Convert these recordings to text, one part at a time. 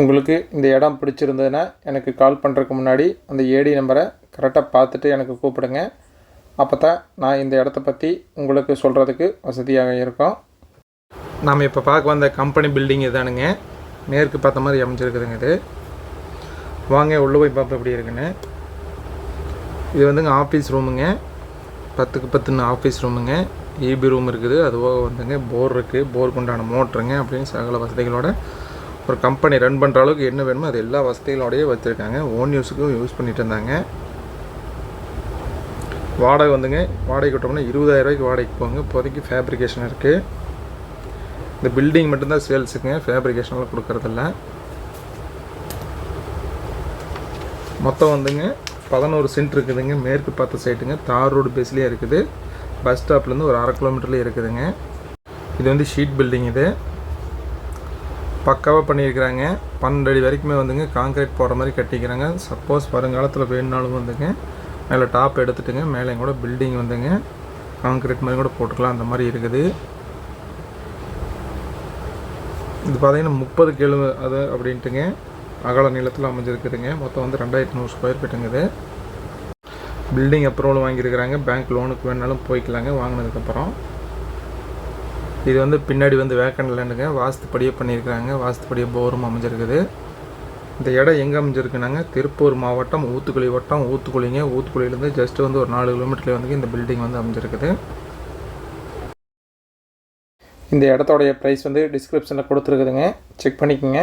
உங்களுக்கு இந்த இடம் பிடிச்சிருந்ததுன்னா எனக்கு கால் பண்ணுறதுக்கு முன்னாடி அந்த ஏடி நம்பரை கரெக்டாக பார்த்துட்டு எனக்கு கூப்பிடுங்க. அப்போ தான் நான் இந்த இடத்த பற்றி உங்களுக்கு சொல்கிறதுக்கு வசதியாக இருக்கும். நாம் இப்போ பார்க்க வந்த கம்பெனி பில்டிங் இதானுங்க. நேருக்கு பார்த்த மாதிரி அமைஞ்சிருக்குதுங்க இது. வாங்க உள்ளே போய் பார்ப்போம் எப்படி இருக்குன்னு. இது வந்துங்க ஆஃபீஸ் ரூமுங்க பத்துக்கு பத்துன்னு ஆஃபீஸ் ரூமுங்க ஏபி ரூம் இருக்குது. அதுபோக வந்துங்க போர் இருக்குது போருக்கு உண்டான மோட்ருங்க அப்படின்னு சகல வசதிகளோட ஒரு கம்பெனி ரன் பண்ணுற அளவுக்கு என்ன வேணுமோ அது எல்லா வசதிகளோடய வச்சுருக்காங்க. ஓன் யூஸுக்கும் யூஸ் பண்ணிட்டு இருந்தாங்க. வாடகை வந்துங்க. வாடகை விட்டோம்னா இருபதாயிரம் ரூபாய்க்கு வாடகைக்கு போங்க. இப்போதைக்கு ஃபேப்ரிகேஷன் இருக்குது இந்த பில்டிங் மட்டும்தான் சேல்ஸுக்குங்க ஃபேப்ரிகேஷன்லாம் கொடுக்கறதில்ல. மொத்தம் வந்துங்க பதினோரு சென்ட் இருக்குதுங்க. மேற்கு பார்த்த சைட்டுங்க தார் ரோடு பேஸ்லேயே இருக்குது. பஸ் ஸ்டாப்லேருந்து ஒரு அரை கிலோமீட்டர்லேயே இருக்குதுங்க. இது வந்து ஷீட் பில்டிங் இது. பக்காவாக பண்ணியிருக்கிறாங்க. பன்னெண்டு அடி வரைக்குமே வந்துங்க காங்கிரீட் போடுற மாதிரி கட்டிக்கிறாங்க. சப்போஸ் வருங்காலத்தில் வேணுனாலும் வந்துங்க மேலே டாப் எடுத்துட்டுங்க மேலே கூட பில்டிங் வந்துங்க. காங்கிரீட் மாதிரி கூட போட்டுக்கலாம் அந்த மாதிரி இருக்குது. இது பார்த்தீங்கன்னா முப்பது கிலோ அது அப்படின்ட்டுங்க. அகல நீளத்தில் அமைஞ்சிருக்குதுங்க. மொத்தம் வந்து ரெண்டாயிரத்தி நூறு ஸ்கொயர் ஃபீட்டுங்குது பில்டிங் அப்ரூவல் வாங்கியிருக்கிறாங்க. பேங்க் லோனுக்கு வேணாலும் போய்க்கலாங்க வாங்கினதுக்கப்புறம். இது வந்து பின்னாடி வந்து வேக்கண்ட் லேண்டுங்க. வாஸ்துப்படியே பண்ணியிருக்கிறாங்க. வாஸ்துப்படியே போரும் அமைஞ்சிருக்குது. இந்த இடம் எங்கே அமைஞ்சிருக்குனாங்க? திருப்பூர் மாவட்டம் ஊத்துக்குழி வட்டம் ஊத்துக்குழிங்க ஊத்துக்குழியிலேருந்து ஜஸ்ட் வந்து ஒரு நாலு கிலோமீட்டர்ல வந்து இந்த பில்டிங் வந்து அமைஞ்சிருக்குது. இந்த இடத்தோடைய ப்ரைஸ் வந்து டிஸ்கிரிப்ஷனில் கொடுத்துருக்குதுங்க. செக் பண்ணிக்கோங்க.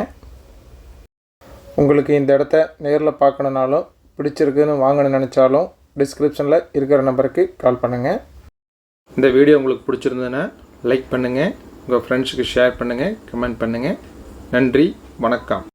உங்களுக்கு இந்த இடத்த நேரில் பார்க்கணுனாலும் பிடிச்சிருக்குன்னு வாங்கணும்னு நினச்சாலும் டிஸ்கிரிப்ஷனில் இருக்கிற நம்பருக்கு கால் பண்ணுங்கள் இந்த வீடியோ உங்களுக்கு பிடிச்சிருந்ததுன்னா லைக் பண்ணுங்கள் உங்கள் ஃப்ரெண்ட்ஸுக்கு ஷேர் பண்ணுங்கள் கமெண்ட் பண்ணுங்கள் நன்றி. வணக்கம்.